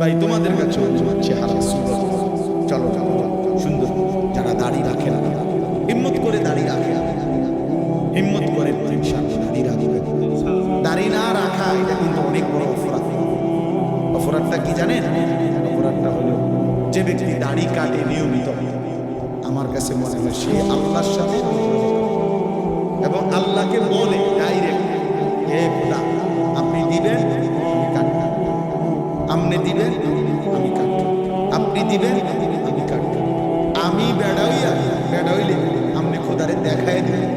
ভাই তোমাদের কাছে চেহারা সুন্দর চলো চলো সুন্দর যারা দাড়ি রাখে না, হিম্মত করে দাড়ি রাখে। হিম্মত করে দাড়ি রাখবে। দাড়ি না রাখা, এটা কিন্তু অনেক বড় অপরাধ। অপরাধটা কি জানেন? অপরাধটা হলো যে ব্যক্তি দাড়ি কাটে নিয়মিত, আমার কাছে মনে হয় সে আল্লাহর সাথে এবং আল্লাহকে বলে দিবেন আমি কাটবো। আপনি দিবেন আমি কাটবো। আমি বেড়াইয়া বেড়াইলে আপনি খোদারে দেখায় দিবেন।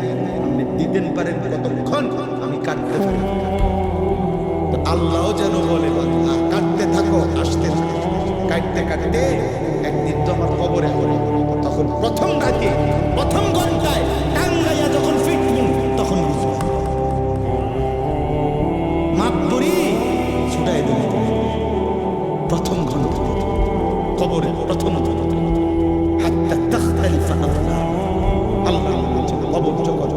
আপনি দিতেন পারেন কতক্ষণ আমি কাটতে পারি। তো যেন বলে বান্দা, কাটতে থাকো আসতে থাকো। কাটতে কাটতে একদিন তো আমার হবে তখন প্রথম রাতে প্রথম ঘণ্টা কবরে প্রথম ঘণ্টা হাত্তা তাখতালিফা আফলাক। আল্লাহ বলছেন, কবর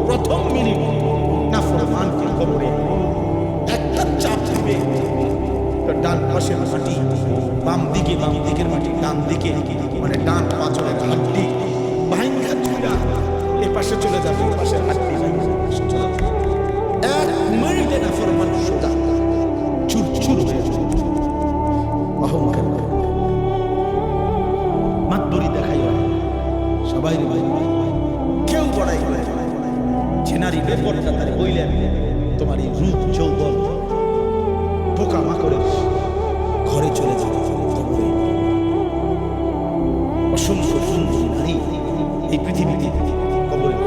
প্রথম মিনিট নাফরমানকে কবরে? একটা চাপ দিবে ডান পাশের মাটি বাম দিকে বাম দিকের মাটি ডান দিকে মানে ডান পাঁচনের হাড্ডি ভাইঙ্গা চুলা এ পাশে চলে যাবে হাড্ডি পাশে যাবে। এক মিনিটে সবাই কেউ বড়াই যে নারী বেপরটা তার আমি তোমার এই রূপ যৌবন পোকা মাকড়ে ঘরে চলে যেতে অসংখ্য সুন্দর নারী এই পৃথিবীতে কবরে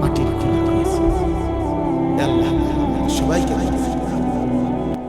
মাটির খোলা সবাইকে